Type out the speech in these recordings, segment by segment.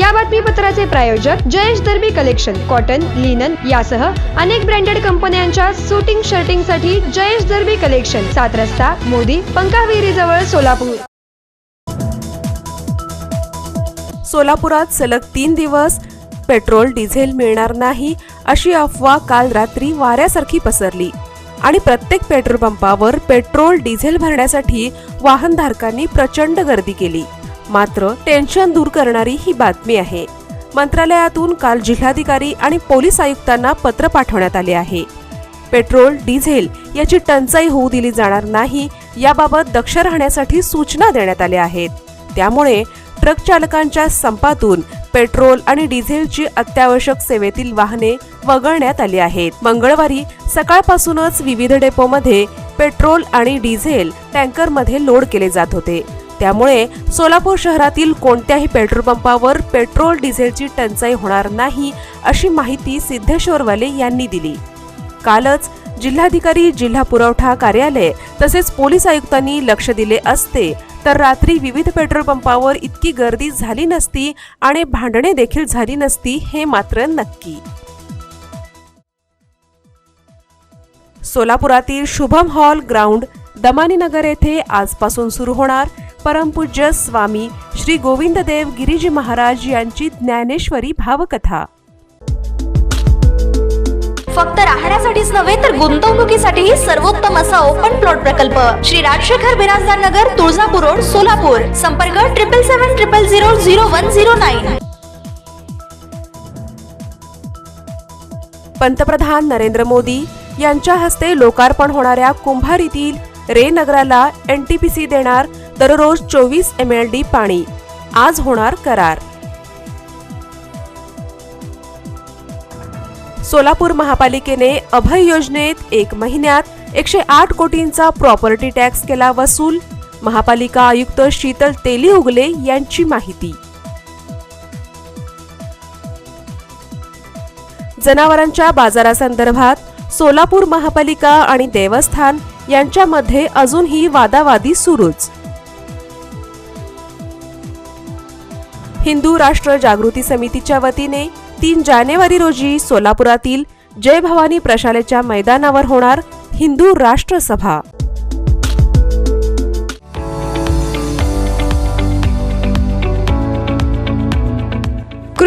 या बातमीपत्राचे प्रायोजक Jayesh Darbi collection cotton linen यासह अनेक ब्रँडेड कंपन्यांच्या सुटिंग शर्टिंगसाठी जयेश दर्बी कलेक्शन सात रस्ता मोदी पंकाविहिरी जवळ सोलापूर. सोलापुरात सलग तीन दिवस पेट्रोल डिझेल मिळणार नाही अशी अफवा काल रात्री वाऱ्यासारखी पसरली. आणि प्रत्येक पेट्रोल पंपावर पेट्रोल डिझेल भरण्यासाठी वाहनधारकांनी प्रचंड गर्दी केली. मात्र टेन्शन दूर करणारी ही बातमी आहे. मंत्रालयातून काल जिल्हाधिकारी आणि पोलीस आयुक्तांना पत्र पाठवण्यात आले आहे. पेट्रोल डिझेल याची टंचाई होऊ दिली जाणार नाही याबाबत दक्ष राहण्यासाठी सूचना देण्यात आल्या आहेत. त्यामुळे ट्रक चालकांच्या संपातून पेट्रोल आणि डिझेलची अत्यावश्यक सेवेतील वाहने वगळण्यात आली आहेत. मंगळवारी सकाळपासूनच विविध डेपोमध्ये पेट्रोल आणि डिझेल टँकरमध्ये लोड केले जात होते. त्यामुळे सोलापूर शहरातील कोणत्याही पेट्रोल पंपावर पेट्रोल डिझेलची टंचाई होणार नाही अशी माहिती सिद्धेश्वरवाले यांनी दिली. कालच जिल्हाधिकारी जिल्हा पुरवठा कार्यालय तसेच पोलीस आयुक्तांनी लक्ष दिले असते तर रात्री विविध पेट्रोल पंपावर इतकी गर्दी झाली नसती आणि भांडणे देखील झाली नसती हे मात्र नक्की. सोलापुरातील शुभम हॉल ग्राउंड दमानीनगर येथे आजपासून सुरू होणार. परमपूज्य स्वामी श्री गोविंददेव गिरीजी महाराज यांची ज्ञानेश्वरी भावकथा. फक्त राहण्यासाठीच नव्हे तर गुंतवणुकीसाठीही सर्वोत्तम असा ओपन प्लॉट प्रकल्प. श्री राजशेखर बिराजदार नगर तुळजापूर रोड सोलापूर. संपर्क triple seven triple zero zero one zero nine पंतप्रधान नरेंद्र मोदी यांच्या हस्ते लोकार्पण होणाऱ्या कुंभार येथील रे नगराला एनटीपीसी देणार दररोज चोवीस एम एल डी पाणी. आज होणार करार. सोलापूर महापालिकेने अभय योजनेत एक महिन्यात एकशे आठ कोटींचा प्रॉपर्टी टॅक्स केला वसूल. महापालिका आयुक्त शीतल तेली उगले यांची माहिती. जनावरांच्या बाजारासंदर्भात सोलापूर महापालिका आणि देवस्थान यांच्यामध्ये अजूनही वादावादी सुरूच. हिंदू राष्ट्र जागृती समितीच्या वतीने तीन जानेवारी रोजी सोलापुरातील जय भवानी प्रशालेच्या मैदानावर होणार हिंदू राष्ट्र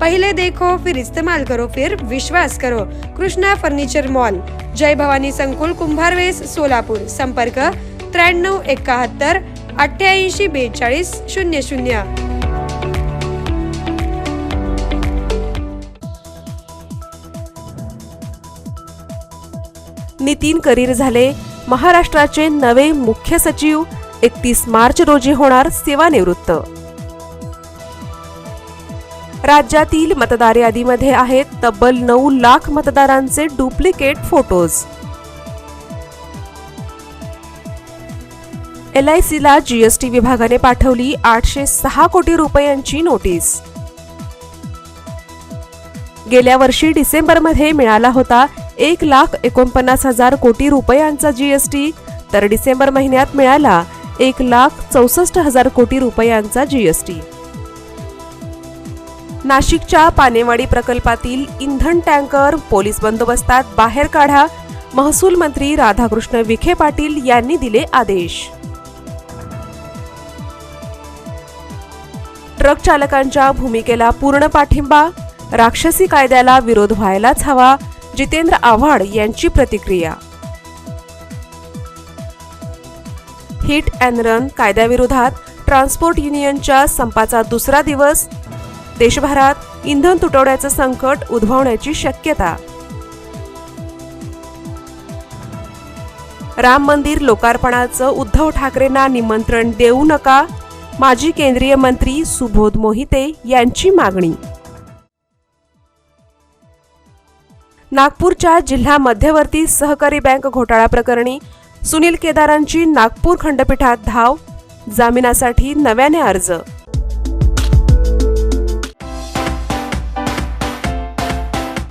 पहिले देखो फिर इस्तेमाल करो फिर विश्वास करो। Krishna furniture mall. जय भवानी संकुल कुंभारवेस सोलापूर। संपर्क त्र्याण्णव एकाहत्तर अठ्ठ्याऐंशी बेचाळीस शून्य शून्य. नितीन करीर झाले. महाराष्ट्राचे नवे मुख्य सचिव एकतीस मार्च रोजी होणार सेवानिवृत्त. राज्यातील मतदार यादीमध्ये आहेत तब्बल नऊ लाख मतदारांचे डुप्लिकेट फोटोज. एल आय सीला जीएसटी विभागाने पाठवली आठशे सहा कोटी रुपयांची नोटीस. गेल्या वर्षी डिसेंबरमध्ये मिळाला होता एक लाख एकोणपन्नास हजार कोटी रुपयांचा जीएसटी तर डिसेंबर महिन्यात मिळाला एक लाख चौसष्ट हजार कोटी रुपयांचा जीएसटी नाशिकच्या पानेवाडी प्रकल्पातील इंधन टँकर पोलीस बंदोबस्तात बाहेर काढा महसूल मंत्री राधाकृष्ण विखे पाटील यांनी दिले आदेश. ट्रक चालकांच्या भूमिकेला पूर्ण पाठिंबा राक्षसी कायद्याला विरोध व्हायलाच हवा जितेंद्र आव्हाड यांची प्रतिक्रिया. हिट अँड रन कायद्याविरोधात ट्रान्सपोर्ट युनियनच्या संपाचा दुसरा दिवस देशभरात इंधन तुटवड्याचं संकट उद्भवण्याची शक्यता. राम मंदिर लोकार्पणाचं उद्धव ठाकरेंना निमंत्रण देऊ नका माजी केंद्रीय मंत्री सुबोध मोहिते यांची मागणी. नागपूरच्या जिल्हा मध्यवर्ती सहकारी बँक घोटाळा प्रकरणी सुनील केदारांची नागपूर खंडपीठात धाव जामिनासाठी नव्याने अर्ज.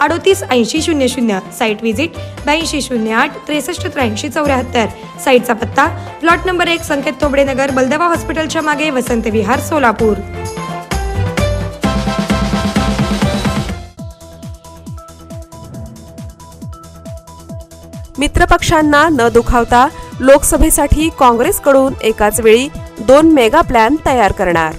अडोतीस ऐंशी शून्य शून्य साईट व्हिजिट ब्याऐंशी शून्य आठ त्रेसष्ट त्र्याऐंशी चौऱ्याहत्तर. साईटचा पत्ता प्लॉट नंबर एक संकेत तोबडे नगर बलदवा हॉस्पिटलच्या मागे वसंत विहार सोलापूर. मित्रपक्षांना न दुखावता लोकसभेसाठी काँग्रेसकडून एकाच वेळी दोन मेगा प्लॅन तयार करणार.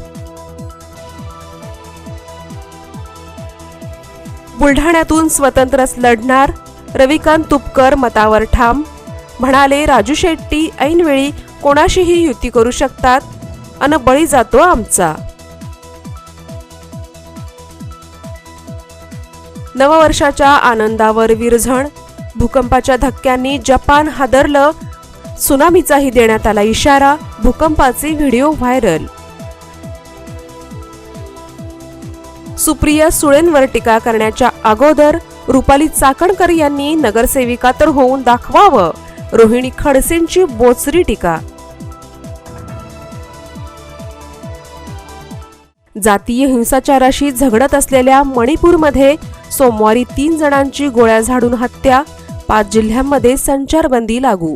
बुलढाण्यातून स्वतंत्रच लढणार रविकांत तुपकर मतावर ठाम. म्हणाले राजू शेट्टी ऐनवेळी कोणाशीही युती करू शकतात अन बळी जातो आमचा. नववर्षाच्या आनंदावर विरझण भूकंपाच्या धक्क्यांनी जपान हादरलं. सुनामीचाही देण्यात आला इशारा. भूकंपाचे व्हिडिओ व्हायरल. सुप्रिया सुळेंवर टीका करण्याच्या अगोदर रुपाली चाकणकर यांनी नगरसेविका तर होऊन दाखवावं. रोहिणी खडसेंची बोचरी टीका. जातीय हिंसाचाराशी झगडत असलेल्या मणिपूरमध्ये सोमवारी तीन जणांची गोळ्या झाडून हत्या पाच जिल्ह्यांमध्ये संचारबंदी लागू.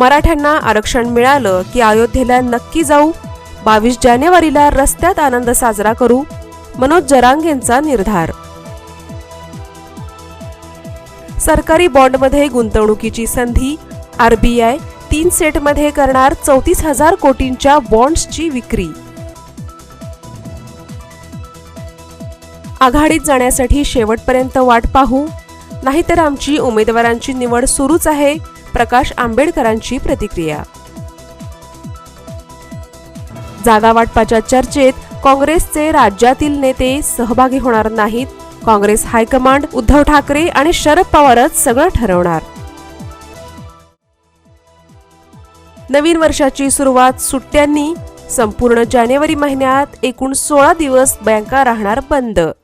मराठ्यांना आरक्षण मिळालं की अयोध्येला नक्की जाऊ? बावीस जानेवारीला रस्त्यात आनंद साजरा करू? मनोज जरांगेंचा निर्धार. सरकारी बॉन्डमध्ये गुंतवणुकीची संधी आरबीआय तीन सेटमध्ये करणार चौतीस हजार कोटींच्या बॉन्ड्सची विक्री. आघाडीत जाण्यासाठी शेवटपर्यंत वाट पाहू? नाहीतर आमची उमेदवारांची निवड सुरूच आहे. प्रकाश आंबेडकरांची प्रतिक्रिया. जागा वाटपाच्या चर्चेत काँग्रेसचे राज्यातील नेते सहभागी होणार नाहीत. काँग्रेस हायकमांड उद्धव ठाकरे आणि शरद पवारच सगळं ठरवणार. नवीन वर्षाची सुरुवात सुट्ट्यांनी. संपूर्ण जानेवारी महिन्यात एकूण सोळा दिवस बँका राहणार बंद.